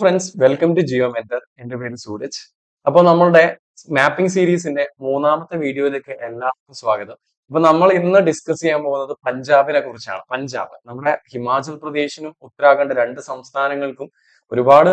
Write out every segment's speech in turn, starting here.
Friends welcome to Geo Mentor എന്റെ പേര് സൂരജ്. അപ്പോൾ നമ്മളുടെ മാപ്പിംഗ് സീരീസിന്റെ മൂന്നാമത്തെ വീഡിയോയിലേക്ക് എല്ലാവർക്കും സ്വാഗതം. അപ്പൊ നമ്മൾ ഇന്ന് ഡിസ്കസ് ചെയ്യാൻ പോകുന്നത് പഞ്ചാബിനെ കുറിച്ചാണ്. പഞ്ചാബ് നമ്മുടെ ഹിമാചൽ പ്രദേശിനും ഉത്തരാഖണ്ഡ് രണ്ട് സംസ്ഥാനങ്ങൾക്കും ഒരുപാട്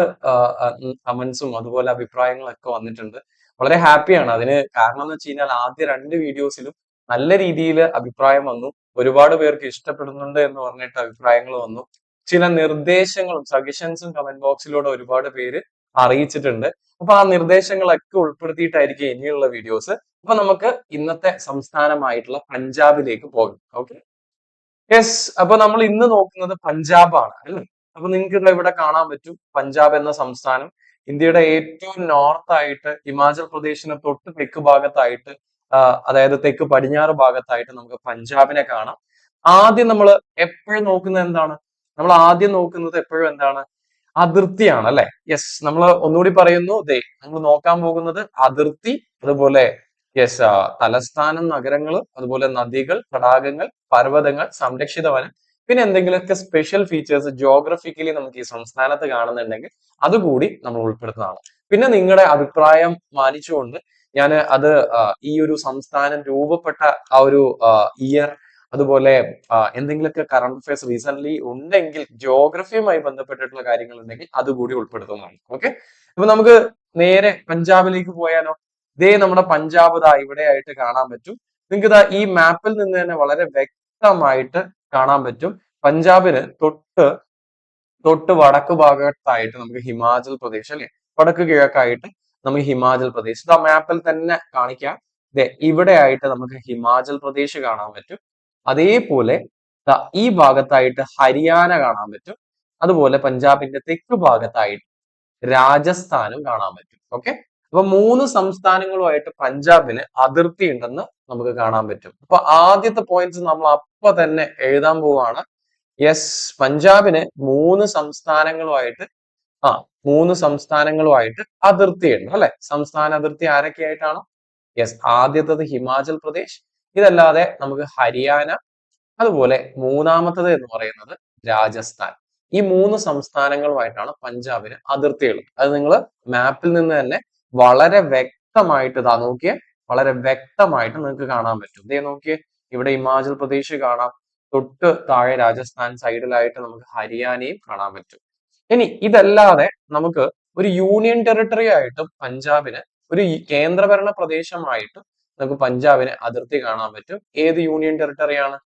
കമന്റ്സും അതുപോലെ അഭിപ്രായങ്ങളൊക്കെ വന്നിട്ടുണ്ട്. വളരെ ഹാപ്പിയാണ് അതിന് കാരണം എന്ന് വെച്ച് കഴിഞ്ഞാൽ ആദ്യ രണ്ട് വീഡിയോസിലും നല്ല രീതിയിൽ അഭിപ്രായം വന്നു. ഒരുപാട് പേർക്ക് ഇഷ്ടപ്പെടുന്നുണ്ട് എന്ന് പറഞ്ഞിട്ട് അഭിപ്രായങ്ങൾ വന്നു. ചില നിർദ്ദേശങ്ങളും സജഷൻസും കമന്റ് ബോക്സിലൂടെ ഒരുപാട് പേര് അറിയിച്ചിട്ടുണ്ട്. അപ്പൊ ആ നിർദ്ദേശങ്ങളൊക്കെ ഉൾപ്പെടുത്തിയിട്ടായിരിക്കും ഇനിയുള്ള വീഡിയോസ് അപ്പൊ നമുക്ക് ഇന്നത്തെ സംസ്ഥാനമായിട്ടുള്ള പഞ്ചാബിലേക്ക് പോകാം. ഓക്കെ യെസ് അപ്പൊ നമ്മൾ ഇന്ന് നോക്കുന്നത് പഞ്ചാബാണ് അല്ലേ? അപ്പൊ നിങ്ങൾക്ക് ഇവിടെ കാണാൻ പറ്റും പഞ്ചാബ് എന്ന സംസ്ഥാനം. ഇന്ത്യയുടെ ഏറ്റവും നോർത്ത് ആയിട്ട് ഹിമാചൽ പ്രദേശിന് തൊട്ട് തെക്ക് ഭാഗത്തായിട്ട് അതായത് തെക്ക് പടിഞ്ഞാറ് ഭാഗത്തായിട്ട് നമുക്ക് പഞ്ചാബിനെ കാണാം. ആദ്യം നമ്മൾ എപ്പോഴും നോക്കുന്നത് എന്താണ്? നമ്മൾ ആദ്യം നോക്കുന്നത് എപ്പോഴും എന്താണ്? അതിർത്തിയാണ് അല്ലെ യെസ് നമ്മൾ ഒന്നുകൂടി പറയുന്നു. ദേ നമ്മൾ നോക്കാൻ പോകുന്നത് അതിർത്തി അതുപോലെ യെസ് തലസ്ഥാനം നഗരങ്ങൾ അതുപോലെ നദികൾ തടാകങ്ങൾ പർവതങ്ങൾ സംരക്ഷിത വനം പിന്നെ എന്തെങ്കിലുമൊക്കെ സ്പെഷ്യൽ ഫീച്ചേഴ്സ് ജോഗ്രഫിക്കലി നമുക്ക് ഈ സംസ്ഥാനത്ത് കാണുന്നുണ്ടെങ്കിൽ അതുകൂടി നമ്മൾ ഉൾപ്പെടുത്തുന്നതാണ്. പിന്നെ നിങ്ങളുടെ അഭിപ്രായം മാനിച്ചുകൊണ്ട് ഞാൻ അത് ഈ ഒരു സംസ്ഥാനം രൂപപ്പെട്ട ആ ഒരു ഇയർ അതുപോലെ എന്തെങ്കിലുമൊക്കെ കറണ്ട് അഫയേഴ്സ് റീസെന്റ് ഉണ്ടെങ്കിൽ ജോഗ്രഫിയുമായി ബന്ധപ്പെട്ടിട്ടുള്ള കാര്യങ്ങൾ ഉണ്ടെങ്കിൽ അതുകൂടി ഉൾപ്പെടുത്തുന്നതാണ്. ഓക്കെ അപ്പൊ നമുക്ക് നേരെ പഞ്ചാബിലേക്ക് പോയാലോ? ഇതേ നമ്മുടെ പഞ്ചാബ് ദാ ഇവിടെ ആയിട്ട് കാണാൻ പറ്റും. നിങ്ങൾക്ക് ഇതാ ഈ മാപ്പിൽ നിന്ന് തന്നെ വളരെ വ്യക്തമായിട്ട് കാണാൻ പറ്റും. പഞ്ചാബിന് തൊട്ട് തൊട്ട് വടക്ക് ഭാഗത്തായിട്ട് നമുക്ക് ഹിമാചൽ പ്രദേശ് അല്ലെ? വടക്ക് കിഴക്കായിട്ട് നമുക്ക് ഹിമാചൽ പ്രദേശ്. ആ മാപ്പിൽ തന്നെ കാണിക്കാം. ഇവിടെ ആയിട്ട് നമുക്ക് ഹിമാചൽ പ്രദേശ് കാണാൻ പറ്റും. അതേപോലെ ഈ ഭാഗത്തായിട്ട് ഹരിയാന കാണാൻ പറ്റും. അതുപോലെ പഞ്ചാബിന്റെ തെക്ക് ഭാഗത്തായിട്ട് രാജസ്ഥാനും കാണാൻ പറ്റും. ഓക്കെ? അപ്പൊ മൂന്ന് സംസ്ഥാനങ്ങളുമായിട്ട് പഞ്ചാബിന് അതിർത്തി ഉണ്ടെന്ന് നമുക്ക് കാണാൻ പറ്റും. അപ്പൊ ആദ്യത്തെ പോയിന്റ്സ് നമ്മൾ അപ്പൊ തന്നെ എഴുതാൻ പോവാണ്. യെസ് പഞ്ചാബിന് മൂന്ന് സംസ്ഥാനങ്ങളുമായിട്ട് ആ മൂന്ന് സംസ്ഥാനങ്ങളുമായിട്ട് അതിർത്തിയുണ്ട്. അല്ലെ? സംസ്ഥാന അതിർത്തി ആരൊക്കെയായിട്ടാണ്? യെസ് ആദ്യത്തത് ഹിമാചൽ പ്രദേശ് ഇതല്ലാതെ നമുക്ക് ഹരിയാന അതുപോലെ മൂന്നാമത്തത് എന്ന് പറയുന്നത് രാജസ്ഥാൻ. ഈ മൂന്ന് സംസ്ഥാനങ്ങളുമായിട്ടാണ് പഞ്ചാബിന് അതിർത്തികൾ അത് നിങ്ങൾ മാപ്പിൽ നിന്ന് തന്നെ വളരെ വ്യക്തമായിട്ട് ഇതാ നോക്കിയേ വളരെ വ്യക്തമായിട്ട് നിങ്ങൾക്ക് കാണാൻ പറ്റും. ഇതേ നോക്കിയേ ഇവിടെ ഹിമാചൽ പ്രദേശ് കാണാം. തൊട്ട് താഴെ രാജസ്ഥാൻ സൈഡിലായിട്ട് നമുക്ക് ഹരിയാനയും കാണാൻ പറ്റും. ഇനി ഇതല്ലാതെ നമുക്ക് ഒരു യൂണിയൻ ടെറിട്ടറി ആയിട്ടും പഞ്ചാബിന് ഒരു കേന്ദ്രഭരണ പ്രദേശമായിട്ടും നമുക്ക് പഞ്ചാബിനെ അതിർത്തി കാണാൻ പറ്റും. ഏത് യൂണിയൻ ടെറിട്ടറി ആണ്?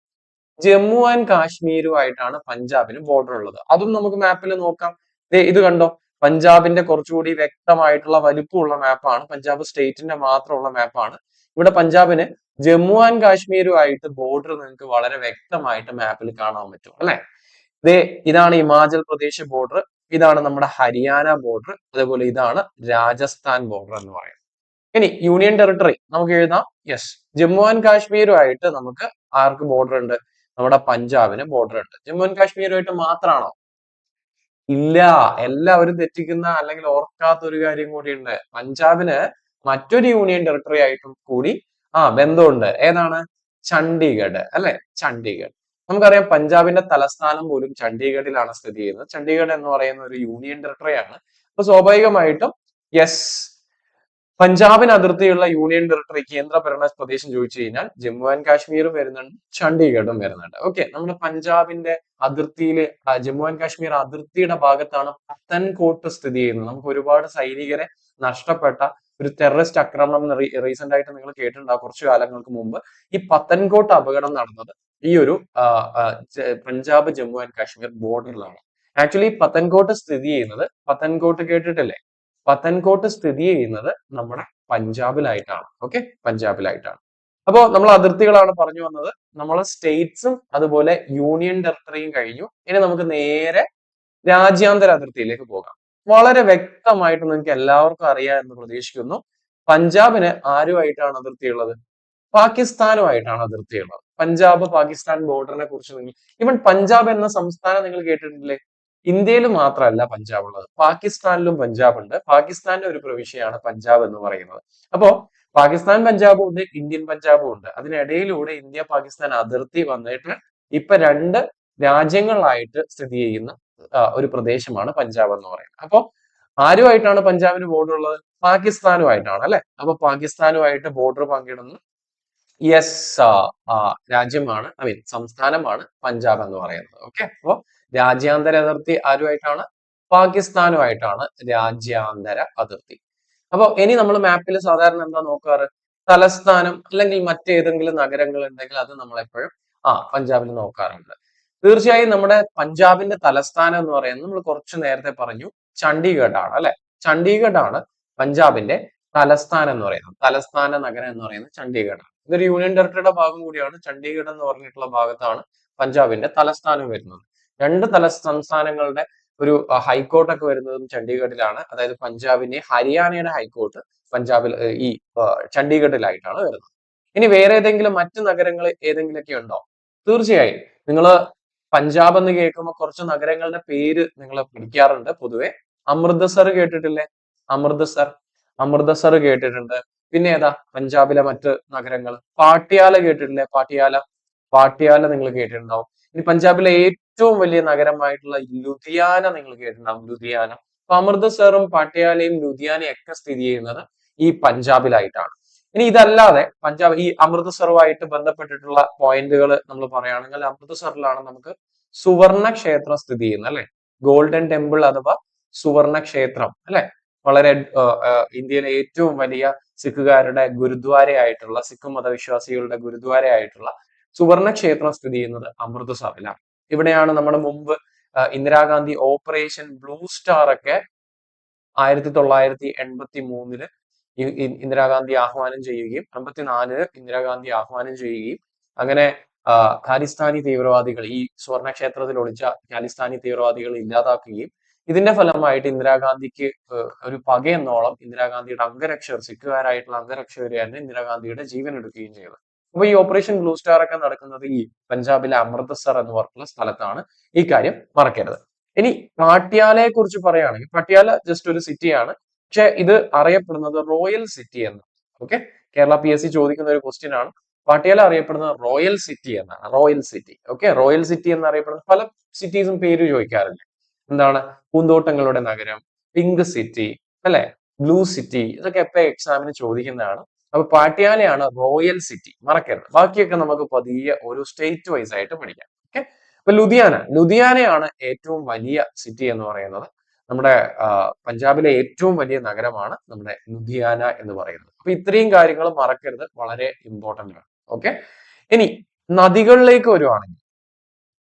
ജമ്മു ആൻഡ് കാശ്മീരുമായിട്ടാണ് പഞ്ചാബിന് ബോർഡർ ഉള്ളത്. അതും നമുക്ക് മാപ്പിൽ നോക്കാം. ഇത് കണ്ടോ? പഞ്ചാബിന്റെ കുറച്ചുകൂടി വ്യക്തമായിട്ടുള്ള വലിപ്പമുള്ള മാപ്പാണ് പഞ്ചാബ് സ്റ്റേറ്റിന്റെ മാത്രമുള്ള മാപ്പാണ് ഇവിടെ പഞ്ചാബിന് ജമ്മു ആൻഡ് കാശ്മീരുമായിട്ട് ബോർഡർ നിങ്ങൾക്ക് വളരെ വ്യക്തമായിട്ട് മാപ്പിൽ കാണാൻ പറ്റും. അല്ലെ? ഇതേ ഇതാണ് ഹിമാചൽ പ്രദേശ് ബോർഡർ ഇതാണ് നമ്മുടെ ഹരിയാന ബോർഡർ അതേപോലെ ഇതാണ് രാജസ്ഥാൻ ബോർഡർ എന്ന് പറയുന്നത്. ഇനി യൂണിയൻ ടെറിട്ടറി നമുക്ക് എഴുതാം. യെസ് ജമ്മു ആൻഡ് കാശ്മീരുമായിട്ട് നമുക്ക് ആർക്ക് ബോർഡർ ഉണ്ട്? നമ്മുടെ പഞ്ചാബിന് ബോർഡർ ഉണ്ട്. ജമ്മു ആൻഡ് കാശ്മീരുമായിട്ട് മാത്രമാണോ ഇല്ല. എല്ലാവരും തെറ്റിക്കുന്ന അല്ലെങ്കിൽ ഓർക്കാത്ത ഒരു കാര്യം കൂടിയുണ്ട്. പഞ്ചാബിന് മറ്റൊരു യൂണിയൻ ടെറിട്ടറി ആയിട്ടും കൂടി ആ ബന്ധമുണ്ട്. ഏതാണ്? ചണ്ഡീഗഡ്. അല്ലെ? ചണ്ഡീഗഡ്. നമുക്കറിയാം പഞ്ചാബിന്റെ തലസ്ഥാനം പോലും ചണ്ഡീഗഡിലാണ് സ്ഥിതി ചെയ്യുന്നത്. ചണ്ഡീഗഡ് എന്ന് പറയുന്ന ഒരു യൂണിയൻ ടെറിട്ടറി ആണ്. അപ്പൊ സ്വാഭാവികമായിട്ടും യെസ് പഞ്ചാബിന് അതിർത്തിയുള്ള യൂണിയൻ ടെറിട്ടറി കേന്ദ്ര ഭരണ പ്രദേശം ചോദിച്ചു കഴിഞ്ഞാൽ ജമ്മു ആൻഡ് കാശ്മീരും വരുന്നുണ്ട് ചണ്ഡീഗഡും വരുന്നുണ്ട്. ഓക്കെ നമ്മുടെ പഞ്ചാബിന്റെ അതിർത്തിയിൽ ജമ്മു ആൻഡ് കാശ്മീർ അതിർത്തിയുടെ ഭാഗത്താണ് പത്തൻകോട്ട് സ്ഥിതി ചെയ്യുന്നത്. നമുക്ക് ഒരുപാട് സൈനികരെ നഷ്ടപ്പെട്ട ഒരു ടെററിസ്റ്റ് ആക്രമണം റീസെന്റ് ആയിട്ട് നിങ്ങൾ കേട്ടിട്ടുണ്ടാവും കുറച്ചു കാലങ്ങൾക്ക് മുമ്പ്. ഈ പത്തൻകോട്ട് അപകടം നടന്നത് ഈ ഒരു പഞ്ചാബ് ജമ്മു ആൻഡ് കാശ്മീർ ബോർഡറിലാണ് ആക്ച്വലി പത്തൻകോട്ട് സ്ഥിതി ചെയ്യുന്നത് പത്തൻകോട്ട് കേട്ടിട്ടില്ലേ? പത്തൻകോട്ട് സ്ഥിതി ചെയ്യുന്നത് നമ്മുടെ പഞ്ചാബിലായിട്ടാണ്. ഓക്കെ? പഞ്ചാബിലായിട്ടാണ്. അപ്പോൾ നമ്മൾ അതിർത്തികളാണ് പറഞ്ഞു വന്നത്. നമ്മൾ സ്റ്റേറ്റ്സും അതുപോലെ യൂണിയൻ ടെറിട്ടറിയും കഴിഞ്ഞു. ഇനി നമുക്ക് നേരെ രാജ്യാന്തര അതിർത്തിയിലേക്ക് പോകാം. വളരെ വ്യക്തമായിട്ട് നിങ്ങൾക്ക് എല്ലാവർക്കും അറിയാം എന്ന് പ്രതീക്ഷിക്കുന്നു. പഞ്ചാബിന് ആരുമായിട്ടാണ് അതിർത്തിയുള്ളത്? പാകിസ്ഥാനുമായിട്ടാണ് അതിർത്തിയുള്ളത്. പഞ്ചാബ് പാകിസ്ഥാൻ ബോർഡറിനെ കുറിച്ച് നിങ്ങൾ ഇവൻ പഞ്ചാബ് എന്ന സംസ്ഥാനം നിങ്ങൾ കേട്ടിട്ടില്ലേ? ഇന്ത്യയിൽ മാത്രമല്ല പഞ്ചാബ് ഉള്ളത് പാകിസ്ഥാനിലും പഞ്ചാബ് ഉണ്ട് പാകിസ്ഥാന്റെ ഒരു പ്രവിശ്യയാണ് പഞ്ചാബ് എന്ന് പറയുന്നത്. അപ്പോ പാകിസ്ഥാൻ പഞ്ചാബും ഉണ്ട് ഇന്ത്യൻ പഞ്ചാബും ഉണ്ട്. അതിനിടയിലൂടെ ഇന്ത്യ പാകിസ്ഥാൻ അതിർത്തി വന്നിട്ട് ഇപ്പൊ രണ്ട് രാജ്യങ്ങളായിട്ട് സ്ഥിതി ചെയ്യുന്ന ഒരു പ്രദേശമാണ് പഞ്ചാബ് എന്ന് പറയുന്നത്. അപ്പോ ആരുമായിട്ടാണ് പഞ്ചാബിന് ബോർഡർ ഉള്ളത്? പാകിസ്ഥാനുമായിട്ടാണ് അല്ലെ? അപ്പൊ പാകിസ്ഥാനുമായിട്ട് ബോർഡർ പങ്കിടുന്ന യെസ് രാജ്യമാണ് ഐ മീൻ സംസ്ഥാനമാണ് പഞ്ചാബ് എന്ന് പറയുന്നത്. ഓക്കെ? അപ്പോ രാജ്യാന്തര അതിർത്തി ആരുമായിട്ടാണ്? പാകിസ്ഥാനുമായിട്ടാണ് രാജ്യാന്തര അതിർത്തി. അപ്പോൾ ഇനി നമ്മൾ മാപ്പിൽ സാധാരണ എന്താ നോക്കാറ്? തലസ്ഥാനം അല്ലെങ്കിൽ മറ്റേതെങ്കിലും നഗരങ്ങൾ ഉണ്ടെങ്കിൽ അത് നമ്മൾ എപ്പോഴും ആ പഞ്ചാബിൽ നോക്കാറുണ്ട്. തീർച്ചയായും നമ്മുടെ പഞ്ചാബിന്റെ തലസ്ഥാനം എന്ന് പറയുന്നത് നമ്മൾ കുറച്ച് നേരത്തെ പറഞ്ഞു ചണ്ഡീഗഡ് ആണ് അല്ലെ? ചണ്ഡീഗഡ് ആണ് പഞ്ചാബിന്റെ തലസ്ഥാനം എന്ന് പറയുന്നത്. തലസ്ഥാന നഗരം എന്ന് പറയുന്നത് ചണ്ഡീഗഡ് ആണ് ഇതൊരു യൂണിയൻ ടെറിട്ടറിയുടെ ഭാഗം കൂടിയാണ്. ചണ്ഡീഗഡ് എന്ന് പറഞ്ഞിട്ടുള്ള ഭാഗത്താണ് പഞ്ചാബിന്റെ തലസ്ഥാനം വരുന്നത്. രണ്ട് തല സംസ്ഥാനങ്ങളുടെ ഒരു ഹൈക്കോർട്ടൊക്കെ വരുന്നതും ചണ്ഡീഗഡിലാണ്. അതായത് പഞ്ചാബിന്റെ ഹരിയാനയുടെ ഹൈക്കോർട്ട് പഞ്ചാബിൽ ഈ ചണ്ഡീഗഡിലായിട്ടാണ് വരുന്നത്. ഇനി വേറെ ഏതെങ്കിലും മറ്റ് നഗരങ്ങൾ ഏതെങ്കിലുമൊക്കെ ഉണ്ടോ? തീർച്ചയായും. നിങ്ങൾ പഞ്ചാബ് എന്ന് കേൾക്കുമ്പോൾ കുറച്ച് നഗരങ്ങളുടെ പേര് നിങ്ങൾ പിടിക്കാറുണ്ട് പൊതുവെ. അമൃതസർ കേട്ടിട്ടില്ലേ? അമൃതസർ അമൃതസർ കേട്ടിട്ടുണ്ട്. പിന്നെ ഏതാ? പഞ്ചാബിലെ മറ്റ് നഗരങ്ങൾ. പാട്യാല കേട്ടിട്ടില്ലേ? പാട്യാല. പാട്യാല നിങ്ങൾ കേട്ടിട്ടുണ്ടാവും. ഇനി പഞ്ചാബിലെ ഏറ്റവും വലിയ നഗരമായിട്ടുള്ള ലുധിയാന നിങ്ങൾ കേട്ടിട്ടുണ്ടാവും ലുധിയാന. അപ്പൊ അമൃതസറും പട്യാലയും ലുധിയാനയും ഒക്കെ സ്ഥിതി ചെയ്യുന്നത് ഈ പഞ്ചാബിലായിട്ടാണ്. ഇനി ഇതല്ലാതെ പഞ്ചാബ് ഈ അമൃതസറുമായിട്ട് ബന്ധപ്പെട്ടിട്ടുള്ള പോയിന്റുകൾ നമ്മൾ പറയുകയാണെങ്കിൽ അമൃതസറിലാണ് നമുക്ക് സുവർണ ക്ഷേത്രം സ്ഥിതി ചെയ്യുന്നത് അല്ലെ? ഗോൾഡൻ ടെമ്പിൾ അഥവാ സുവർണ ക്ഷേത്രം അല്ലെ? വളരെ ഇന്ത്യയിലെ ഏറ്റവും വലിയ സിഖുകാരുടെ ഗുരുദ്വാരയായിട്ടുള്ള സിഖ് മതവിശ്വാസികളുടെ ഗുരുദ്വാരയായിട്ടുള്ള സുവർണ ക്ഷേത്രം സ്ഥിതി ചെയ്യുന്നത് അമൃതസറിലാണ്. ഇവിടെയാണ് നമ്മുടെ മുമ്പ് ഇന്ദിരാഗാന്ധി ഓപ്പറേഷൻ ബ്ലൂ സ്റ്റാർ ഒക്കെ ആയിരത്തി തൊള്ളായിരത്തി എൺപത്തി മൂന്നിൽ ഇന്ദിരാഗാന്ധി ആഹ്വാനം ചെയ്യുകയും അമ്പത്തിനാലിൽ ഇന്ദിരാഗാന്ധി ആഹ്വാനം ചെയ്യുകയും അങ്ങനെ ഖാലിസ്ഥാനി തീവ്രവാദികൾ ഈ സുവർണക്ഷേത്രത്തിൽ ഒളിച്ച ഖാലിസ്ഥാനി തീവ്രവാദികൾ ഇല്ലാതാക്കുകയും ഇതിന്റെ ഫലമായിട്ട് ഇന്ദിരാഗാന്ധിക്ക് ഒരു പകയെന്നോളം ഇന്ദിരാഗാന്ധിയുടെ അംഗരക്ഷകർ സിഖുകാരായിട്ടുള്ള അംഗരക്ഷകരായിരുന്നു ഇന്ദിരാഗാന്ധിയുടെ ജീവൻ എടുക്കുകയും ചെയ്തത് അപ്പൊ ഈ ഓപ്പറേഷൻ ബ്ലൂ സ്റ്റാർ ഒക്കെ നടക്കുന്നത് ഈ പഞ്ചാബിലെ അമൃത്സർ എന്ന് പറഞ്ഞിട്ടുള്ള സ്ഥലത്താണ് ഈ കാര്യം മറക്കരുത്. ഇനി പാട്യാലയെ കുറിച്ച് പറയുകയാണെങ്കിൽ പട്യാല ജസ്റ്റ് ഒരു സിറ്റിയാണ് പക്ഷെ ഇത് അറിയപ്പെടുന്നത് റോയൽ സിറ്റി എന്ന് okay Kerala P S C ചോദിക്കുന്ന ഒരു ക്വസ്റ്റ്യൻ ആണ്. പട്യാല അറിയപ്പെടുന്നത് റോയൽ സിറ്റി എന്നാണ്. Royal city okay royal city എന്ന് അറിയപ്പെടുന്ന പല സിറ്റീസും പേര് ചോദിക്കാറില്ല? എന്താണ്? പൂന്തോട്ടങ്ങളുടെ നഗരം പിങ്ക് സിറ്റി അല്ലെ? ബ്ലൂ സിറ്റി ഇതൊക്കെ എപ്പോ എക്സാമിന് ചോദിക്കുന്നതാണ്? അപ്പൊ പാട്യാലയാണ് റോയൽ സിറ്റി. മറക്കരുത്. ബാക്കിയൊക്കെ നമുക്ക് പതിയെ ഒരു സ്റ്റേറ്റ് വൈസ് ആയിട്ട് പഠിക്കാം. ഓക്കെ? അപ്പൊ ലുധിയാന. ലുധിയാനയാണ് ഏറ്റവും വലിയ സിറ്റി എന്ന് പറയുന്നത്. നമ്മുടെ പഞ്ചാബിലെ ഏറ്റവും വലിയ നഗരമാണ് നമ്മുടെ ലുധിയാന എന്ന് പറയുന്നത്. അപ്പൊ ഇത്രയും കാര്യങ്ങൾ മറക്കരുത്. വളരെ ഇമ്പോർട്ടന്റ് ആണ്. ഓക്കെ? ഇനി നദികളിലേക്ക് വരുവാണെങ്കിൽ.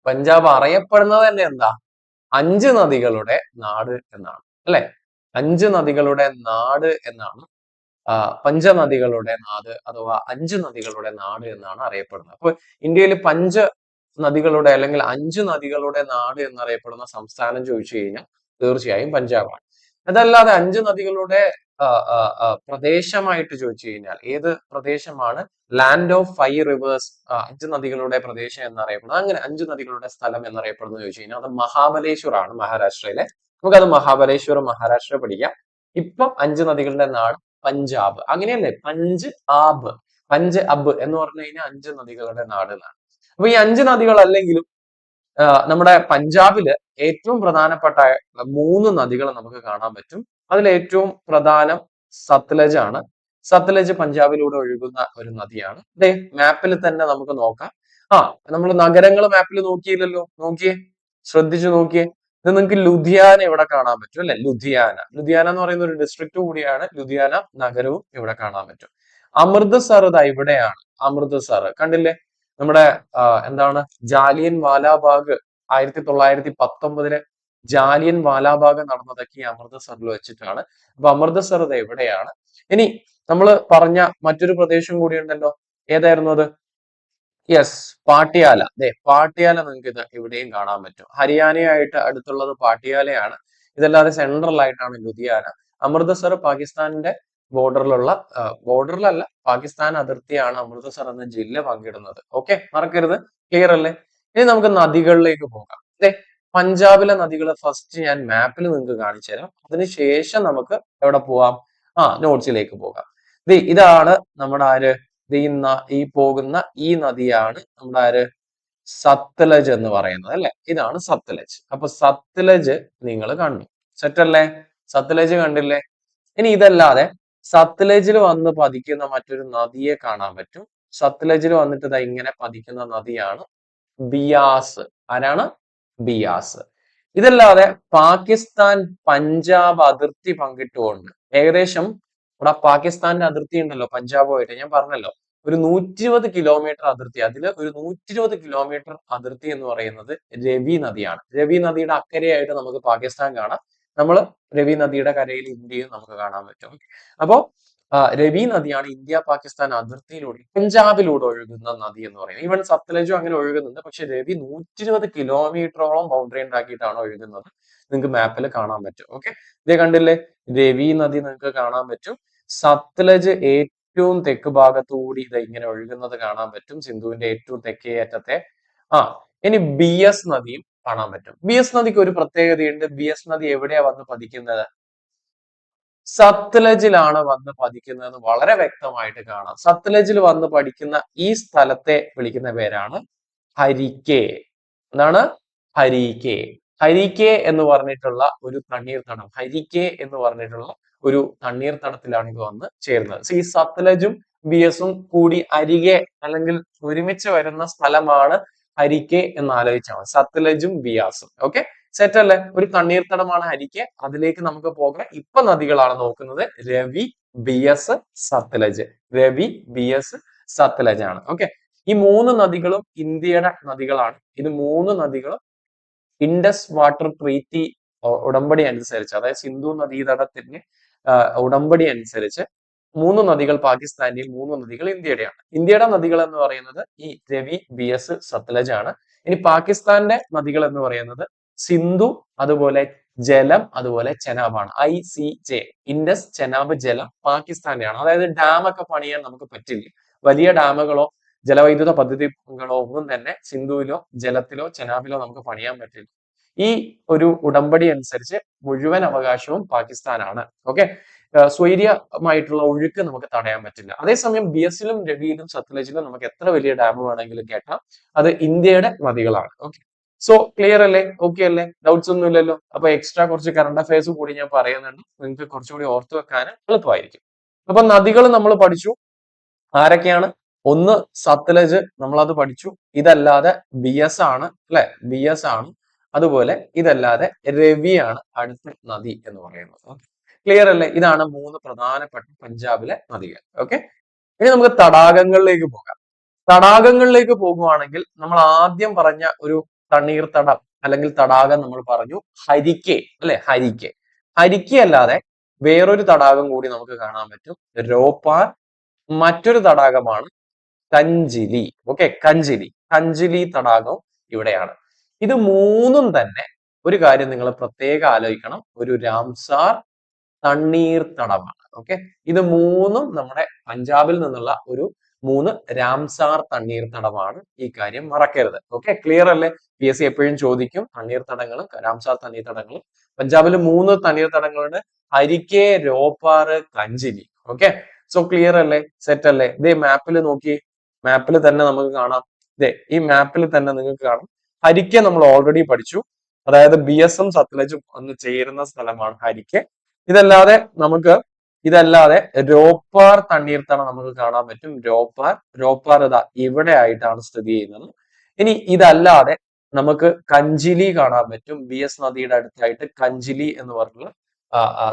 പഞ്ചാബ് അറിയപ്പെടുന്നത് തന്നെ എന്താ? അഞ്ച് നദികളുടെ നാട് എന്നാണ്. അല്ലെ? അഞ്ച് നദികളുടെ നാട് എന്നാണ് പഞ്ചനദികളുടെ നാട് അഥവാ അഞ്ച് നദികളുടെ നാട് എന്നാണ് അറിയപ്പെടുന്നത്. അപ്പോൾ ഇന്ത്യയിൽ പഞ്ച നദികളുടെ അല്ലെങ്കിൽ അഞ്ച് നദികളുടെ നാട് എന്നറിയപ്പെടുന്ന സംസ്ഥാനം ചോദിച്ചു കഴിഞ്ഞാൽ തീർച്ചയായും പഞ്ചാബാണ്. അതല്ലാതെ അഞ്ച് നദികളുടെ പ്രദേശമായിട്ട് ചോദിച്ചു കഴിഞ്ഞാൽ ഏത് പ്രദേശമാണ്? ലാൻഡ് ഓഫ് ഫൈവ് റിവേഴ്സ് അഞ്ച് നദികളുടെ പ്രദേശം എന്നറിയപ്പെടുന്നത്. അങ്ങനെ അഞ്ച് നദികളുടെ സ്ഥലം എന്നറിയപ്പെടുന്നത് ചോദിച്ചു കഴിഞ്ഞാൽ അത് മഹാബലേശ്വർ ആണ് മഹാരാഷ്ട്രയിലെ. നമുക്കത് മഹാബലേശ്വർ മഹാരാഷ്ട്ര പഠിക്കാം. ഇപ്പം അഞ്ച് നദികളുടെ നാട് പഞ്ചാബ്. അങ്ങനെയല്ലേ? പഞ്ച് ആബ്. പഞ്ച് അബ് എന്ന് പറഞ്ഞു കഴിഞ്ഞാൽ അഞ്ച് നദികളുടെ നാട് എന്നാണ് അപ്പൊ ഈ അഞ്ച് നദികൾ അല്ലെങ്കിലും നമ്മുടെ പഞ്ചാബിൽ ഏറ്റവും പ്രധാനപ്പെട്ട മൂന്ന് നദികൾ നമുക്ക് കാണാൻ പറ്റും. അതിൽ ഏറ്റവും പ്രധാനം സത്ലജ് ആണ്. സത്ലജ് പഞ്ചാബിലൂടെ ഒഴുകുന്ന ഒരു നദിയാണ്. അതെ മാപ്പിൽ തന്നെ നമുക്ക് നോക്കാം. ആ നമ്മൾ നഗരങ്ങൾ മാപ്പിൽ നോക്കിയില്ലല്ലോ. നോക്കിയേ. ശ്രദ്ധിച്ചു നോക്കിയേ. ഇത് നിങ്ങൾക്ക് ലുധിയാന ഇവിടെ കാണാൻ പറ്റും അല്ലെ? ലുധിയാന. ലുധിയാന എന്ന് പറയുന്ന ഒരു ഡിസ്ട്രിക്ട് കൂടിയാണ്. ലുധിയാന നഗരവും ഇവിടെ കാണാൻ പറ്റും. അമൃത്സർ ഇതാ ഇവിടെയാണ്. അമൃത്സർ. കണ്ടില്ലേ? നമ്മുടെ എന്താണ്? ജാലിയൻ വാലാബാഗ് ആയിരത്തി തൊള്ളായിരത്തി പത്തൊമ്പതിൽ ജാലിയൻ വാലാബാഗ് നടന്നതൊക്കെ ഈ അമൃതസറിൽ വെച്ചിട്ടാണ്. അപ്പൊ അമൃത്സർ ഇത് എവിടെയാണ് ഇനി നമ്മൾ പറഞ്ഞ മറ്റൊരു പ്രദേശം കൂടി ഉണ്ടല്ലോ. ഏതായിരുന്നു അത്? യെസ് പാട്ടിയാല. അതെ പാട്ടിയാല നിങ്ങൾക്ക് ഇത് ഇവിടെയും കാണാൻ പറ്റും. ഹരിയാനയായിട്ട് അടുത്തുള്ളത് പാട്ടിയാലയാണ്. ഇതല്ലാതെ സെൻട്രൽ ആയിട്ടാണ് ലുധിയാന. അമൃതസർ പാകിസ്ഥാനിന്റെ ബോർഡറിലുള്ള ബോർഡറിലല്ല പാകിസ്ഥാൻ അതിർത്തിയാണ് അമൃതസർ എന്ന ജില്ല പങ്കിടുന്നത്. ഓക്കെ മറക്കരുത്. ക്ലിയർ അല്ലേ? ഇനി നമുക്ക് നദികളിലേക്ക് പോകാം. അതെ പഞ്ചാബിലെ നദികൾ ഫസ്റ്റ് ഞാൻ മാപ്പിൽ നിങ്ങൾക്ക് കാണിച്ചു തരാം. അതിനുശേഷം നമുക്ക് എവിടെ പോവാം? ആ നോട്ട്സിലേക്ക് പോകാം. ഇതാണ് നമ്മുടെ ആര് ഈ ഈ പോകുന്ന ഈ നദിയാണ് നമ്മുടെ ആര് സത്ലജ് എന്ന് പറയുന്നത് അല്ലെ? ഇതാണ് സത്ലജ്. അപ്പൊ സത്ലജ് നിങ്ങൾ കണ്ടു. സെറ്റ് അല്ലേ സത്ലജ് കണ്ടില്ലേ? ഇനി ഇതല്ലാതെ സത്ലജിൽ വന്ന് പതിക്കുന്ന മറ്റൊരു നദിയെ കാണാൻ പറ്റും. സത്ലജിൽ വന്നിട്ട് ഇതാ ഇങ്ങനെ പതിക്കുന്ന നദിയാണ് ബിയാസ്. ആരാണ്? ബിയാസ്. ഇതല്ലാതെ പാകിസ്ഥാൻ പഞ്ചാബ് അതിർത്തി പങ്കിട്ടുകൊണ്ട് ഏകദേശം ഇവിടെ പാകിസ്ഥാന്റെ അതിർത്തി ഉണ്ടല്ലോ പഞ്ചാബുമായിട്ട്. ഞാൻ പറഞ്ഞല്ലോ ഒരു നൂറ്റി ഇരുപത് കിലോമീറ്റർ അതിർത്തി. അതിൽ ഒരു നൂറ്റി ഇരുപത് കിലോമീറ്റർ അതിർത്തി എന്ന് പറയുന്നത് രവി നദിയാണ്. രവി നദിയുടെ അക്കരയായിട്ട് നമുക്ക് പാകിസ്ഥാൻ കാണാം. നമ്മൾ രവി നദിയുടെ കരയിൽ ഇന്ത്യയും നമുക്ക് കാണാൻ പറ്റും. അപ്പോ രവി നദിയാണ് ഇന്ത്യ പാകിസ്ഥാൻ അതിർത്തിയിലൂടെ പഞ്ചാബിലൂടെ ഒഴുകുന്ന നദി എന്ന് പറയുന്നത്. ഈവൻ സത്ലജും അങ്ങനെ ഒഴുകുന്നുണ്ട്. പക്ഷെ രവി നൂറ്റി ഇരുപത് കിലോമീറ്ററോളം ബൗണ്ടറി ഉണ്ടാക്കിയിട്ടാണ് ഒഴുകുന്നത്. നിങ്ങൾക്ക് മാപ്പിൽ കാണാൻ പറ്റും. ഓക്കെ ഇതേ കണ്ടില്ലേ? രവി നദി നിങ്ങൾക്ക് കാണാൻ പറ്റും. സത്ലജ് ഏറ്റവും തെക്ക് ഭാഗത്തുകൂടി ഇത് ഇങ്ങനെ ഒഴുകുന്നത് കാണാൻ പറ്റും. സിന്ധുവിന്റെ ഏറ്റവും തെക്കേ അറ്റത്തെ. ആ ഇനി ബി എസ് നദിയും കാണാൻ പറ്റും. ബി എസ് നദിക്ക് ഒരു പ്രത്യേകതയുണ്ട്. ബി എസ് നദി എവിടെയാ വന്ന് പതിക്കുന്നത്? സത്ലജിലാണ് വന്ന് പതിക്കുന്നത് വളരെ വ്യക്തമായിട്ട് കാണാം. സത്ലജിൽ വന്ന് പഠിക്കുന്ന ഈ സ്ഥലത്തെ വിളിക്കുന്ന പേരാണ് ഹരിക്കേ എന്താണ്? ഹരിക്കേ ഹരിക്കേ എന്ന് പറഞ്ഞിട്ടുള്ള ഒരു തണ്ണീർത്തടം ഹരിക്കെ എന്ന് പറഞ്ഞിട്ടുള്ള ഒരു തണ്ണീർത്തടത്തിലാണ് ഇത് വന്ന് ചേരുന്നത്. സോ ഈ സത്ലജും ബിയസും കൂടി അരികെ അല്ലെങ്കിൽ ഒരുമിച്ച് വരുന്ന സ്ഥലമാണ് ഹരിക്കെ എന്ന് ആലോചിച്ചാൽ മതി. സത്ലജും ബിയാസും. ഓക്കെ സെറ്റ് അല്ലേ? ഒരു തണ്ണീർത്തടമാണ് ഹരിക്കെ അതിലേക്ക് നമുക്ക് പോകാം. ഇപ്പൊ നദികളാണ് നോക്കുന്നത് രവി ബിയസ് സത്ലജ്. രവി ബിയസ് സത്ലജ് ആണ് ഓക്കെ ഈ മൂന്ന് നദികളും ഇന്ത്യയുടെ നദികളാണ്. ഇത് മൂന്ന് നദികളും ഇൻഡസ് വാട്ടർ ട്രീറ്റി ഉടമ്പടി അനുസരിച്ച് അതായത് സിന്ധു നദീതടത്തിന് ഉടമ്പടി അനുസരിച്ച് മൂന്ന് നദികൾ പാകിസ്ഥാനിൽ മൂന്ന് നദികൾ ഇന്ത്യയുടെയാണ്. ഇന്ത്യയുടെ നദികൾ എന്ന് പറയുന്നത് ഈ രവി ബി എസ് സത്ലജ് ആണ്. ഇനി പാകിസ്ഥാന്റെ നദികൾ എന്ന് പറയുന്നത് സിന്ധു അതുപോലെ ജലം അതുപോലെ ചെനാബാണ് I C J Indus Chenab ജലം പാകിസ്ഥാന്റെയാണ് അതായത് ഡാമൊക്കെ പണിയാൻ നമുക്ക് പറ്റില്ല. വലിയ ഡാമുകളോ ജലവൈദ്യുത പദ്ധതികളോ ഒന്നും തന്നെ സിന്ധുവിലോ ജലത്തിലോ ചെനാബിലോ നമുക്ക് പണിയാൻ പറ്റില്ല. ഈ ഒരു ഉടമ്പടി അനുസരിച്ച് മുഴുവൻ അവകാശവും പാകിസ്ഥാനാണ്. ഓക്കെ? സ്വൈര്യമായിട്ടുള്ള ഒഴുക്ക് നമുക്ക് തടയാൻ പറ്റില്ല. അതേസമയം ബി എസിലും രവിയിലും സത്ലജിലും നമുക്ക് എത്ര വലിയ ഡാം വേണമെങ്കിലും കേട്ടാം അത് ഇന്ത്യയുടെ നദികളാണ്. ഓക്കെ? സോ ക്ലിയർ അല്ലേ? ഓക്കെ അല്ലേ? ഡൗട്ട്സ് ഒന്നും ഇല്ലല്ലോ? അപ്പൊ എക്സ്ട്രാ കുറച്ച് കറണ്ട് അഫയേഴ്സ് കൂടി ഞാൻ പറയുന്നുണ്ട്. നിങ്ങൾക്ക് കുറച്ചുകൂടി ഓർത്തു വെക്കാൻ എളുപ്പമായിരിക്കും. അപ്പൊ നദികൾ നമ്മൾ പഠിച്ചു. ആരൊക്കെയാണ്? ഒന്ന് സത്ലജ് നമ്മളത് പഠിച്ചു. ഇതല്ലാതെ ബി എസ് ആണ് അല്ലെ? ബി എസ് ആണ്. അതുപോലെ ഇതല്ലാതെ രവിയാണ് അടുത്ത നദി എന്ന് പറയുന്നത്. ക്ലിയർ അല്ലേ? ഇതാണ് മൂന്ന് പ്രധാനപ്പെട്ട പഞ്ചാബിലെ നദികൾ. ഓക്കെ? ഇനി നമുക്ക് തടാകങ്ങളിലേക്ക് പോകാം. തടാകങ്ങളിലേക്ക് പോകുവാണെങ്കിൽ നമ്മൾ ആദ്യം പറഞ്ഞ ഒരു തണ്ണീർ തണ്ണീർത്തടം അല്ലെങ്കിൽ തടാകം നമ്മൾ പറഞ്ഞു ഹരിക്കെ അല്ലെ? ഹരിക്കെ. ഹരിക്കെ അല്ലാതെ വേറൊരു തടാകം കൂടി നമുക്ക് കാണാൻ പറ്റും. രോപ്പാർ. മറ്റൊരു തടാകമാണ് കഞ്ചിലി. ഓക്കെ കഞ്ചിലി. കഞ്ചിലി തടാകം ഇവിടെയാണ്. ഇത് മൂന്നും തന്നെ ഒരു കാര്യം നിങ്ങൾ പ്രത്യേകം ആലോചിക്കണം. ഒരു രാംസാർ തണ്ണീർത്തടമാണ് ഓക്കെ ഇത് മൂന്നും നമ്മുടെ പഞ്ചാബിൽ നിന്നുള്ള ഒരു മൂന്ന് രാംസാർ തണ്ണീർത്തടമാണ് ഈ കാര്യം മറക്കരുത്. ഓക്കെ ക്ലിയർ അല്ലേ? പി എസ് സി എപ്പോഴും ചോദിക്കും തണ്ണീർത്തടങ്ങളും രാംസാർ തണ്ണീർത്തടങ്ങളും പഞ്ചാബിൽ മൂന്ന് തണ്ണീർത്തടങ്ങളുണ്ട് Harike Ropar Kanjli. Okay so clear അല്ലേ? സെറ്റ് അല്ലേ? ഇതേ മാപ്പിൽ നോക്കി മാപ്പിൽ തന്നെ നമുക്ക് കാണാം. ഇതേ ഈ മാപ്പിൽ തന്നെ നിങ്ങൾക്ക് കാണാം. ഹരിക്കെ നമ്മൾ ഓൾറെഡി പഠിച്ചു. അതായത് ബി എസ് എം സത്ലജും ഒന്ന് ചേരുന്ന സ്ഥലമാണ് ഹരിക്കെ ഇതല്ലാതെ നമുക്ക് ഇതല്ലാതെ രോപ്പാർ തണ്ണീർത്താണ് നമുക്ക് കാണാൻ പറ്റും. രോപ്പാർ രോപ്പാർ ഇതാ ഇവിടെ ആയിട്ടാണ് സ്ഥിതി ചെയ്യുന്നത്. ഇനി ഇതല്ലാതെ നമുക്ക് കഞ്ചിലി കാണാൻ പറ്റും. ബി എസ് നദിയുടെ അടുത്തായിട്ട് കഞ്ചിലി എന്ന് പറഞ്ഞുള്ള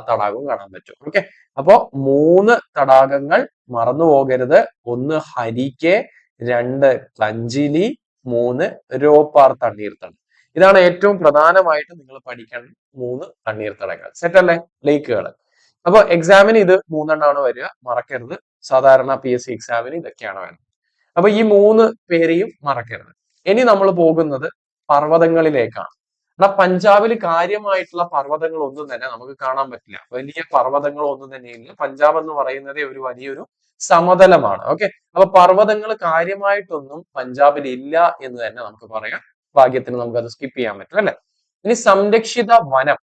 തടാകവും കാണാൻ പറ്റും. ഓക്കെ അപ്പോ മൂന്ന് തടാകങ്ങൾ മറന്നു പോകരുത്. ഒന്ന് ഹരിക്കെ രണ്ട് കഞ്ചിലി മൂന്ന് രോപ്പാർ തണ്ണീർത്തടം. ഇതാണ് ഏറ്റവും പ്രധാനമായിട്ട് നിങ്ങൾ പഠിക്കേണ്ട മൂന്ന് തണ്ണീർത്തടങ്ങൾ. സെറ്റ് അല്ലേ? ലേക്കുകൾ അപ്പൊ എക്സാമിന് ഇത് മൂന്നെണ്ണമാണ് വരിക. മറക്കരുത്. സാധാരണ പി എസ് സി എക്സാമിന് ഇതൊക്കെയാണ് വരുന്നത് അപ്പൊ ഈ മൂന്ന് പേരെയും മറക്കരുത്. ഇനി നമ്മൾ പോകുന്നത് പർവതങ്ങളിലേക്കാണ്. എന്നാ പഞ്ചാബിൽ കാര്യമായിട്ടുള്ള പർവതങ്ങൾ ഒന്നും തന്നെ നമുക്ക് കാണാൻ പറ്റില്ല. വലിയ പർവതങ്ങൾ ഒന്നും തന്നെ ഇല്ല. പഞ്ചാബ് എന്ന് പറയുന്നത് ഒരു വലിയൊരു സമതലമാണ്. ഓക്കെ? അപ്പൊ പർവതങ്ങൾ കാര്യമായിട്ടൊന്നും പഞ്ചാബിൽ ഇല്ല എന്ന് തന്നെ നമുക്ക് പറയാം. ഭാഗ്യത്തിന് നമുക്ക് അത് സ്കിപ്പ് ചെയ്യാൻ പറ്റും അല്ലെ? ഇനി സംരക്ഷിത വനം.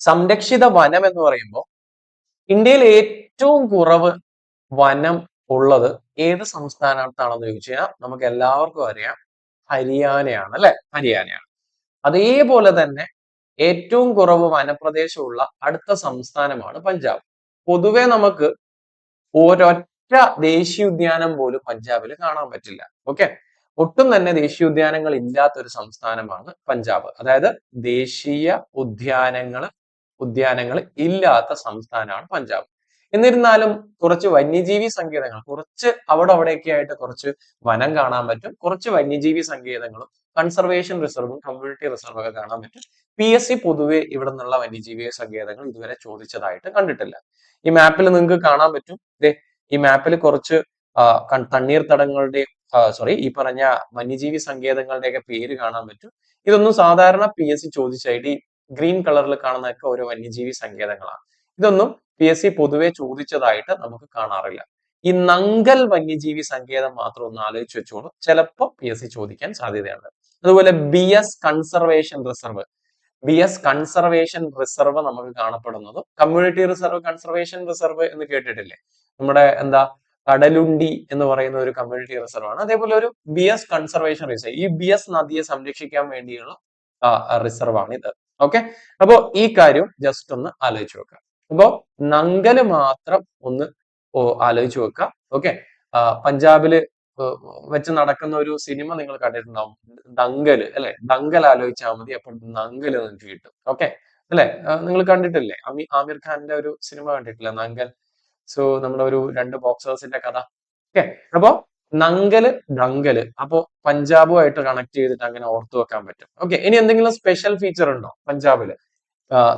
സംരക്ഷിത വനം എന്ന് പറയുമ്പോൾ ഇന്ത്യയിൽ ഏറ്റവും കുറവ് വനം ഉള്ളത് ഏത് സംസ്ഥാനത്താണെന്ന് ചോദിച്ചു കഴിഞ്ഞാൽ നമുക്ക് എല്ലാവർക്കും അറിയാം ഹരിയാനയാണ് അല്ലെ? ഹരിയാനയാണ്. അതേപോലെ തന്നെ ഏറ്റവും കുറവ് വനപ്രദേശമുള്ള അടുത്ത സംസ്ഥാനമാണ് പഞ്ചാബ്. പൊതുവെ നമുക്ക് ഒരൊറ്റ ദേശീയോദ്യാനം പോലും പഞ്ചാബിൽ കാണാൻ പറ്റില്ല. ഓക്കെ? ഒട്ടും തന്നെ ദേശീയോദ്യാനങ്ങൾ ഇല്ലാത്ത ഒരു സംസ്ഥാനമാണ് പഞ്ചാബ്. അതായത് ദേശീയ ഉദ്യാനങ്ങൾ ഉദ്യാനങ്ങൾ ഇല്ലാത്ത സംസ്ഥാനമാണ് പഞ്ചാബ്. എന്നിരുന്നാലും കുറച്ച് വന്യജീവി സങ്കേതങ്ങൾ കുറച്ച് അവിടെ അവിടെയൊക്കെ ആയിട്ട് കുറച്ച് വനം കാണാൻ പറ്റും കുറച്ച് വന്യജീവി സങ്കേതങ്ങളും കൺസർവേഷൻ റിസർവും കമ്മ്യൂണിറ്റി റിസർവും ഒക്കെ കാണാൻ പറ്റും. പി എസ് സി പൊതുവെ ഇവിടെ നിന്നുള്ള വന്യജീവി സങ്കേതങ്ങൾ ഇതുവരെ ചോദിച്ചതായിട്ട് കണ്ടിട്ടില്ല. ഈ മാപ്പിൽ നിങ്ങൾക്ക് കാണാൻ പറ്റും. ദേ ഈ മാപ്പിൽ കുറച്ച് തണ്ണീർത്തടങ്ങളുടെ സോറി ഈ പറഞ്ഞ വന്യജീവി സങ്കേതങ്ങളുടെയൊക്കെ പേര് കാണാൻ പറ്റും. ഇതൊന്നും സാധാരണ പി എസ് സി ചോദിച്ചായിട്ട് ഈ ഗ്രീൻ കളറിൽ കാണുന്നതൊക്കെ ഓരോ വന്യജീവി സങ്കേതങ്ങളാണ്. ഇതൊന്നും പി എസ് സി പൊതുവെ ചോദിച്ചതായിട്ട് നമുക്ക് കാണാറില്ല. ഈ നങ്കൽ വന്യജീവി സങ്കേതം മാത്രം ഒന്ന് ആലോചിച്ച് വെച്ചോളൂ. ചിലപ്പോൾ പി എസ് സി ചോദിക്കാൻ സാധ്യതയുണ്ട്. അതുപോലെ Beas conservation reserve Beas conservation reserve നമുക്ക് കാണപ്പെടുന്നത് കമ്മ്യൂണിറ്റി റിസർവ് കൺസർവേഷൻ റിസർവ് എന്ന് കേട്ടിട്ടില്ലേ? നമ്മുടെ എന്താ കടലുണ്ടി എന്ന് പറയുന്ന ഒരു കമ്മ്യൂണിറ്റി റിസർവ് ആണ്. അതേപോലെ ഒരു ബി എസ് കൺസർവേഷൻ റിസർവ് ഈ ബി എസ് നദിയെ സംരക്ഷിക്കാൻ വേണ്ടിയുള്ള റിസർവ് ആണ് ഇത്. ഓക്കെ അപ്പോ ഈ കാര്യം ജസ്റ്റ് ഒന്ന് ആലോചിച്ച് വെക്കുക അപ്പോ നങ്കൽ മാത്രം ഒന്ന് ആലോചിച്ച് വെക്കുക ഓക്കെ. പഞ്ചാബിൽ വെച്ച് നടക്കുന്ന ഒരു സിനിമ നിങ്ങൾ കണ്ടിട്ടുണ്ടാവും. ദങ്കൽ അല്ലെ? ദങ്കൽ ആലോചിച്ചാൽ മതി. അപ്പോൾ നങ്കൽ നിങ്ങൾക്ക് കിട്ടും. ഓക്കെ. അല്ലെ? നിങ്ങൾ കണ്ടിട്ടില്ലേ? അമി ആമിർ ഖാന്റെ ഒരു സിനിമ കണ്ടിട്ടില്ല? നങ്കൽ സോ നമ്മുടെ ഒരു രണ്ട് ബോക്സേഴ്സിന്റെ കഥ. ഓക്കെ. അപ്പോ നങ്കൽ ദങ്കൽ. അപ്പോ പഞ്ചാബുമായിട്ട് കണക്ട് ചെയ്തിട്ട് അങ്ങനെ ഓർത്തു വെക്കാൻ പറ്റും. ഓക്കെ. ഇനി എന്തെങ്കിലും സ്പെഷ്യൽ ഫീച്ചർ ഉണ്ടോ പഞ്ചാബിൽ?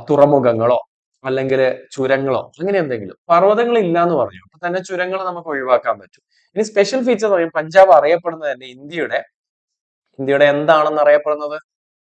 തുറമുഖങ്ങളോ അല്ലെങ്കിൽ ചുരങ്ങളോ അങ്ങനെ എന്തെങ്കിലും. പർവതങ്ങൾ ഇല്ല എന്ന് പറഞ്ഞു. അപ്പൊ തന്നെ ചുരങ്ങൾ നമുക്ക് ഒഴിവാക്കാൻ പറ്റും. ഇനി സ്പെഷ്യൽ ഫീച്ചർ പറയും പഞ്ചാബ് അറിയപ്പെടുന്നത് തന്നെ ഇന്ത്യയുടെ ഇന്ത്യയുടെ എന്താണെന്ന് അറിയപ്പെടുന്നത്?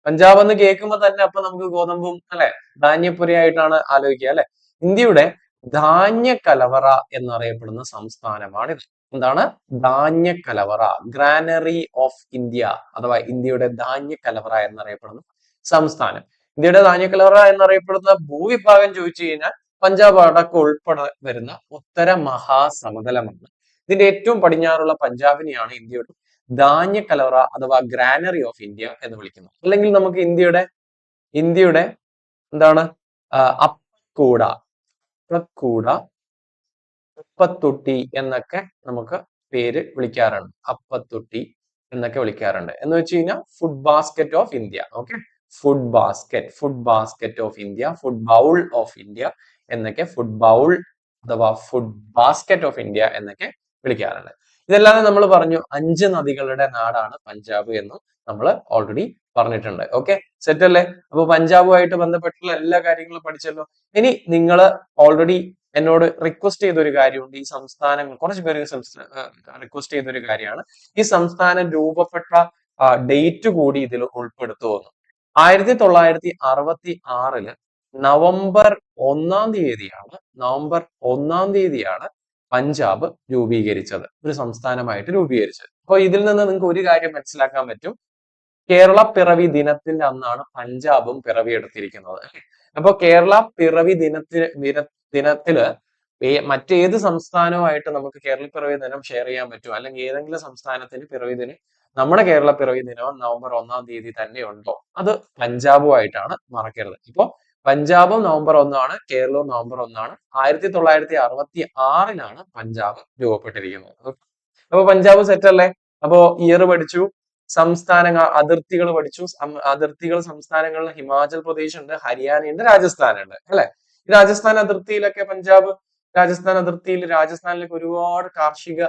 പഞ്ചാബ് എന്ന് കേൾക്കുമ്പോൾ തന്നെ അപ്പൊ നമുക്ക് ഗോതമ്പും അല്ലെ? ധാന്യപ്പുരയായിട്ടാണ് ആലോചിക്കുക അല്ലെ? ഇന്ത്യയുടെ ധാന്യ കലവറ എന്നറിയപ്പെടുന്ന സംസ്ഥാനമാണിത് എന്താണ്? ധാന്യ കലവറ ഗ്രാനറി ഓഫ് ഇന്ത്യ അഥവാ ഇന്ത്യയുടെ ധാന്യ കലവറ എന്നറിയപ്പെടുന്ന സംസ്ഥാനം. ഇന്ത്യയുടെ ധാന്യക്കലറ എന്നറിയപ്പെടുന്ന ഭൂവിഭാഗം ചോദിച്ചു കഴിഞ്ഞാൽ പഞ്ചാബ് അടക്കം ഉൾപ്പെടെ വരുന്ന ഉത്തര മഹാസമതലമാണ്. ഇതിന്റെ ഏറ്റവും പടിഞ്ഞാറുള്ള പഞ്ചാബിനെയാണ് ഇന്ത്യയുടെ ധാന്യ കലവറ അഥവാ ഗ്രാനറി ഓഫ് ഇന്ത്യ എന്ന് വിളിക്കുന്നത്. അല്ലെങ്കിൽ നമുക്ക് ഇന്ത്യയുടെ ഇന്ത്യയുടെ എന്താണ്? അപ്പക്കൂട അപ്പക്കൂട ഉപ്പത്തൊട്ടി എന്നൊക്കെ നമുക്ക് പേര് വിളിക്കാറുണ്ട്. അപ്പത്തൊട്ടി എന്നൊക്കെ വിളിക്കാറുണ്ട്. എന്ന് വെച്ച് കഴിഞ്ഞാൽ food basket of India okay food basket food basket of India food bowl of India എന്നൊക്കെ ഫുഡ് ബൗൾ അഥവാ ഫുഡ് ബാസ്ക്കറ്റ് ഓഫ് ഇന്ത്യ എന്നൊക്കെ വിളിക്കാറുണ്ട്. ഇതല്ലാതെ നമ്മൾ പറഞ്ഞു അഞ്ച് നദികളുടെ നാടാണ് പഞ്ചാബ് എന്ന് നമ്മൾ ഓൾറെഡി പറഞ്ഞിട്ടുണ്ട്. ഓക്കെ സെറ്റ് അല്ലേ? അപ്പൊ പഞ്ചാബുമായിട്ട് ബന്ധപ്പെട്ടുള്ള എല്ലാ കാര്യങ്ങളും പഠിച്ചല്ലോ. ഇനി നിങ്ങൾ ഓൾറെഡി എന്നോട് റിക്വസ്റ്റ് ചെയ്തൊരു കാര്യമുണ്ട്. ഈ സംസ്ഥാനങ്ങൾ കുറച്ച് പേര് റിക്വസ്റ്റ് ചെയ്തൊരു കാര്യമാണ്. ഈ സംസ്ഥാനം രൂപപ്പെട്ട ഡേറ്റ് കൂടി ഇതിൽ ഉൾപ്പെടുത്തുമെന്ന് ആയിരത്തി തൊള്ളായിരത്തി അറുപത്തി ആറിൽ നവംബർ ഒന്നാം തീയതിയാണ് നവംബർ ഒന്നാം തീയതിയാണ് പഞ്ചാബ് രൂപീകരിച്ചത്. ഒരു സംസ്ഥാനമായിട്ട് രൂപീകരിച്ചത്. അപ്പൊ ഇതിൽ നിന്ന് നിങ്ങൾക്ക് ഒരു കാര്യം മനസ്സിലാക്കാൻ പറ്റും. കേരള പിറവി ദിനത്തിന്റെ അന്നാണ് പഞ്ചാബും പിറവി എടുത്തിരിക്കുന്നത് അപ്പൊ കേരള പിറവി ദിനത്തിന് ദിന ദിനത്തിൽ മറ്റേത് സംസ്ഥാനവുമായിട്ട് നമുക്ക് കേരള പിറവി ദിനം ഷെയർ ചെയ്യാൻ പറ്റും. അല്ലെങ്കിൽ ഏതെങ്കിലും സംസ്ഥാനത്തിന് പിറവി ദിനം നമ്മുടെ കേരള പിറവി ദിനം നവംബർ ഒന്നാം തീയതി തന്നെ ഉണ്ടോ? അത് പഞ്ചാബുമായിട്ടാണ് മറക്കരുത്. ഇപ്പൊ പഞ്ചാബും നവംബർ ഒന്നാണ് കേരളവും നവംബർ ഒന്നാണ്. ആയിരത്തി തൊള്ളായിരത്തി അറുപത്തി ആറിലാണ് പഞ്ചാബ് രൂപപ്പെട്ടിരിക്കുന്നത്. അപ്പൊ പഞ്ചാബ് സെറ്റ് അല്ലേ? അപ്പോ ഇയർ പഠിച്ചു സംസ്ഥാനങ്ങൾ അതിർത്തികൾ പഠിച്ചു അതിർത്തികൾ സംസ്ഥാനങ്ങളിൽ ഹിമാചൽ പ്രദേശ് ഉണ്ട് ഹരിയാന ഉണ്ട് രാജസ്ഥാൻ ഉണ്ട്. അല്ലെ? രാജസ്ഥാൻ അതിർത്തിയിലൊക്കെ പഞ്ചാബ് രാജസ്ഥാൻ അതിർത്തിയിൽ രാജസ്ഥാനിലൊക്കെ ഒരുപാട് കാർഷിക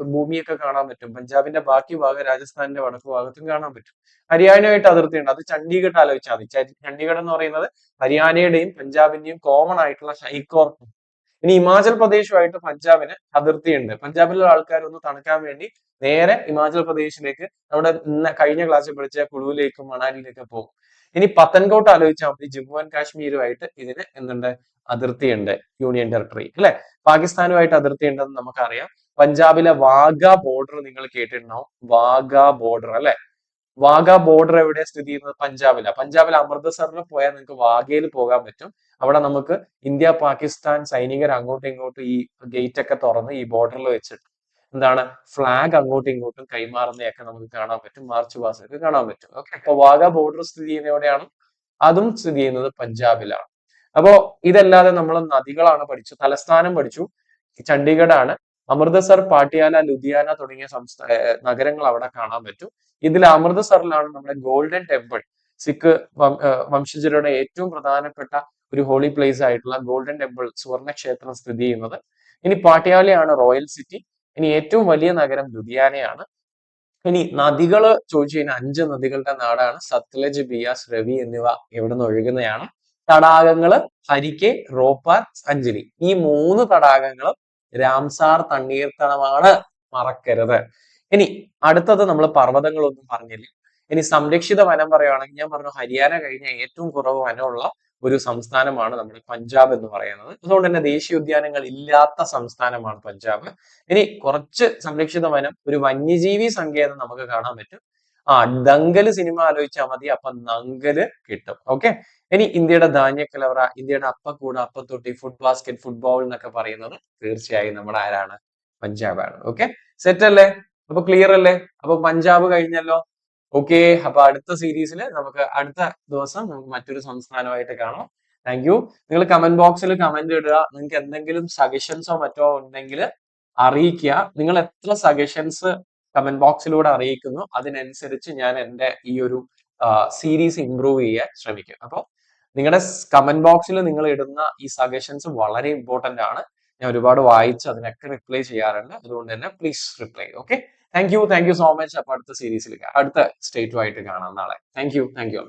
ഭൂമിയൊക്കെ കാണാൻ പറ്റും. പഞ്ചാബിന്റെ ബാക്കി ഭാഗം രാജസ്ഥാനിന്റെ വടക്ക് ഭാഗത്തും കാണാൻ പറ്റും. ഹരിയാനയുമായിട്ട് അതിർത്തിയുണ്ട്. അത് ചണ്ഡീഗഡ് ആലോചിച്ചാൽ മതി. ചണ്ഡീഗഡ് എന്ന് പറയുന്നത് ഹരിയാനയുടെയും പഞ്ചാബിന്റെയും കോമൺ ആയിട്ടുള്ള ഹൈക്കോർട്ട് ഇനി ഹിമാചൽ പ്രദേശുമായിട്ട് പഞ്ചാബിന് അതിർത്തിയുണ്ട്. പഞ്ചാബിലുള്ള ആൾക്കാർ ഒന്ന് തണുക്കാൻ വേണ്ടി നേരെ ഹിമാചൽ പ്രദേശിലേക്ക് നമ്മുടെ കഴിഞ്ഞ ക്ലാസ്സിൽ പഠിച്ച കുളുവിലേക്കും മണാലിയിലേക്കും പോകും. ഇനി പത്തൻകോട്ട് ആലോചിച്ചാൽ മതി. ജമ്മു ആൻഡ് കാശ്മീരുമായിട്ട് ഇതിന് എന്തുണ്ട്? അതിർത്തിയുണ്ട്. യൂണിയൻ ടെറിട്ടറി അല്ലെ? പാകിസ്ഥാനുമായിട്ട് അതിർത്തി ഉണ്ടെന്ന് നമുക്കറിയാം. പഞ്ചാബിലെ വാഗ ബോർഡർ നിങ്ങൾ കേട്ടിട്ടുണ്ടാവും. വാഗ ബോർഡർ അല്ലെ? വാഗ ബോർഡർ എവിടെ സ്ഥിതി ചെയ്യുന്നത്? പഞ്ചാബിലാണ് പഞ്ചാബിൽ അമൃതസറിൽ പോയാൽ നിങ്ങൾക്ക് വാഗയിൽ പോകാൻ പറ്റും. അവിടെ നമുക്ക് ഇന്ത്യ പാകിസ്ഥാൻ സൈനികർ അങ്ങോട്ടും ഇങ്ങോട്ടും ഈ ഗേറ്റ് ഒക്കെ തുറന്ന് ഈ ബോർഡറിൽ വെച്ചിട്ട് എന്താണ്? ഫ്ലാഗ് അങ്ങോട്ടും ഇങ്ങോട്ടും കൈമാറുന്നതൊക്കെ നമുക്ക് കാണാൻ പറ്റും. മാർച്ച് പാസ്റ്റൊക്കെ കാണാൻ പറ്റും. ഓക്കെ അപ്പൊ വാഗ ബോർഡർ സ്ഥിതി ചെയ്യുന്ന എവിടെയാണ്? അതും സ്ഥിതി ചെയ്യുന്നത് പഞ്ചാബിലാണ്. അപ്പോ ഇതല്ലാതെ നമ്മൾ നദികളാണ് പഠിച്ചു. തലസ്ഥാനം പഠിച്ചു. ചണ്ഡീഗഡ് ആണ് അമൃതസർ പാട്യാല ലുധിയാന തുടങ്ങിയ സംസ്ഥാന നഗരങ്ങൾ അവിടെ കാണാൻ പറ്റും. ഇതിൽ അമൃതസറിലാണ് നമ്മുടെ ഗോൾഡൻ ടെമ്പിൾ സിഖ് വംശജരുടെ ഏറ്റവും പ്രധാനപ്പെട്ട ഒരു ഹോളി പ്ലേസ് ആയിട്ടുള്ള ഗോൾഡൻ ടെമ്പിൾ സുവർണ ക്ഷേത്രം സ്ഥിതി ചെയ്യുന്നത്. ഇനി പാട്ടിയാലയാണ് റോയൽ സിറ്റി. ഇനി ഏറ്റവും വലിയ നഗരം ലുധിയാനയാണ്. ഇനി നദികൾ ചോദിച്ചു കഴിഞ്ഞാൽ അഞ്ച് നദികളുടെ നാടാണ്. സത്ലജ് ബിയാസ് രവി എന്നിവ എവിടെ നിന്ന് ഒഴുകുന്നതാണ്. തടാകങ്ങൾ ഹരിക്കെ റോപ്പാർ അഞ്ജലി. ഈ മൂന്ന് തടാകങ്ങളും രാംസാർ തണ്ണീർത്തടമാണ് മറക്കരുത്. ഇനി അടുത്തത് നമ്മൾ പർവതങ്ങളൊന്നും പറഞ്ഞില്ല. ഇനി സംരക്ഷിത വനം പറയുകയാണെങ്കിൽ ഞാൻ പറഞ്ഞു ഹരിയാന കഴിഞ്ഞ ഏറ്റവും കുറവ് വനമുള്ള ഒരു സംസ്ഥാനമാണ് നമ്മുടെ പഞ്ചാബ് എന്ന് പറയുന്നത്. അതുകൊണ്ട് തന്നെ ദേശീയ ഉദ്യാനങ്ങൾ ഇല്ലാത്ത സംസ്ഥാനമാണ് പഞ്ചാബ്. ഇനി കുറച്ച് സംരക്ഷിത വനം ഒരു വന്യജീവി സങ്കേതം നമുക്ക് കാണാൻ പറ്റും. ആ ദങ്കൽ സിനിമ ആലോചിച്ചാൽ മതി അപ്പൊ നങ്കൽ കിട്ടും. ഓക്കെ? ഇനി ഇന്ത്യയുടെ ധാന്യ കലവറ ഇന്ത്യയുടെ അപ്പക്കൂട് അപ്പത്തൊട്ടി ഫുഡ് ബാസ്കറ്റ് ഫുട്ബോൾ എന്നൊക്കെ പറയുന്നത് തീർച്ചയായും നമ്മുടെ ആരാണ്? പഞ്ചാബാണ്. ഓക്കെ? സെറ്റ് അല്ലേ? അപ്പൊ ക്ലിയർ അല്ലേ? അപ്പൊ പഞ്ചാബ് കഴിഞ്ഞല്ലോ. ഓക്കെ? അപ്പൊ അടുത്ത സീരീസിൽ നമുക്ക് അടുത്ത ദിവസം നമുക്ക് മറ്റൊരു സംസ്ഥാനമായിട്ട് കാണാം. താങ്ക് യു നിങ്ങൾ കമന്റ് ബോക്സിൽ കമന്റ് ഇടുക. നിങ്ങൾക്ക് എന്തെങ്കിലും സജഷൻസോ മറ്റോ ഉണ്ടെങ്കിൽ അറിയിക്കുക. നിങ്ങൾ എത്ര സജഷൻസ് കമന്റ് ബോക്സിലൂടെ അറിയിക്കുന്നു. അതിനനുസരിച്ച് ഞാൻ എന്റെ ഈ ഒരു സീരീസ് ഇംപ്രൂവ് ചെയ്യാൻ ശ്രമിക്കും. അപ്പോൾ നിങ്ങളുടെ കമന്റ് ബോക്സിൽ നിങ്ങൾ ഇടുന്ന ഈ സജഷൻസ് വളരെ ഇമ്പോർട്ടന്റ് ആണ്. ഞാൻ ഒരുപാട് വായിച്ച് അതിനൊക്കെ റിപ്ലൈ ചെയ്യാറുണ്ട്. അതുകൊണ്ട് തന്നെ please reply okay thank you thank you so much അപ്പൊ അടുത്ത സീരീസിൽ അടുത്ത സ്റ്റേറ്റുമായിട്ട് കാണാം നാളെ. Thank you thank U